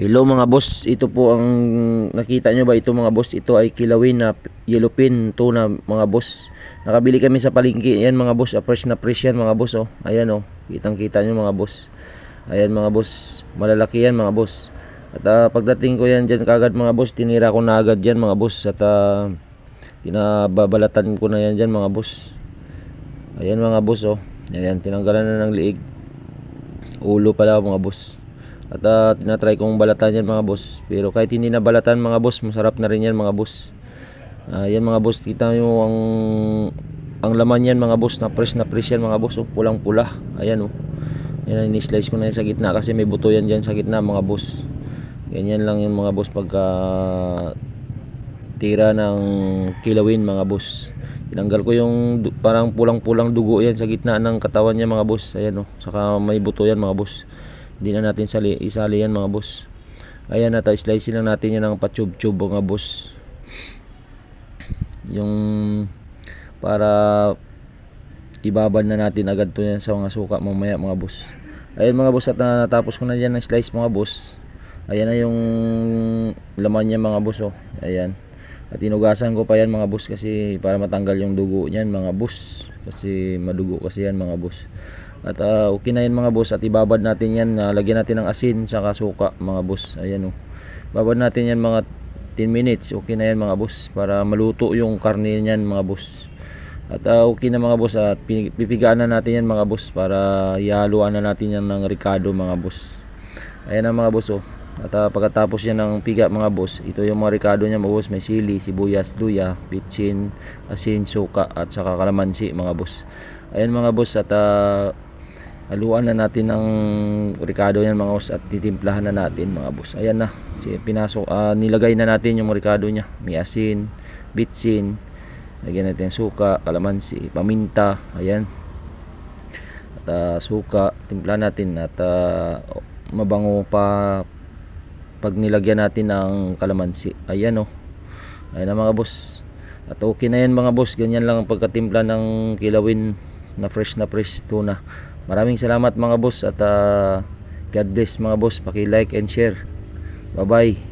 Hello mga boss, ito po ang nakita nyo ba ito mga boss, ito ay kilawin na yellowfin tuna mga boss. Nakabili kami sa palengke, yan mga boss, ah, fresh na fresh yan mga boss oh. Ayan oh, kitang kita nyo mga boss. Ayan mga boss, malalaki yan mga boss. At ah, pagdating ko yan dyan kagad mga boss, tinira ko na agad yan mga boss. At ah, tinababalatan ko na yan dyan mga boss. Ayan mga boss oh, ayan tinanggalan na ng liig. Ulo pala mga boss. At uh, tinatry kong balatan yan mga boss. Pero kahit hindi na balatan mga boss, masarap na rin yan mga boss. Ah, yan mga boss, kita nyo ang ang laman yan mga boss, na fresh na fresh yan mga boss. Oh, pulang pula. Ayan oh. Yan ini-slice ko na yan sa gitna kasi may buto yan dyan sa gitna mga boss. Ganyan lang yung mga boss pagka tira ng kilawin mga boss. Tinanggal ko yung parang pulang-pulang dugo yan sa gitna ng katawan niya mga boss. Ayan oh. Saka may buto yan mga boss. Hindi na natin sali, isali yan mga boss. Ayan na, slice lang natin yan ng patube-tube mga boss. Yung para ibabad na natin agad to yan sa mga suka mamaya mga boss. Ayan mga boss at na- natapos ko na yan ng slice mga boss. Ayan na yung laman niya mga boss oh. Ayan. At inugasan ko pa yan mga boss kasi para matanggal yung dugo niyan mga boss. Kasi madugo kasi yan mga boss. At ah, okay na yan mga boss at ibabad natin yan. ah, lagyan natin ng asin sa suka mga boss. Ayan oh. Babad natin yan mga 10 minutes. Okay na yan mga boss para maluto yung karne niyan mga boss. At ah, okay na mga boss at pi- pipigaan na natin yan mga boss para ihaluan na natin yan ng ricado mga boss. Ayan na mga boss oh. At ah, pagkatapos yan ng piga mga boss, ito yung mga ricado niya mga boss. May sili, sibuyas, luya, bitsin, asin, suka at saka kalamansi mga boss. Ayan mga boss at ah, haluan na natin ng ricado yan mga boss at titimplahan na natin mga boss. Ayan na. Pinasok ah, nilagay na natin yung ricado niya. May asin, bitsin, lagyan natin suka, kalamansi, paminta, ayan. At ah, suka, timpla natin at ah, mabango pa pag nilagyan natin ng kalamansi. Ayan oh. Ayan mga boss. At okay na yan mga boss. Ganyan lang ang pagkatimpla ng kilawin na fresh na fresh tuna. Maraming salamat mga boss at ah, God bless mga boss. Paki-like and share. Bye-bye.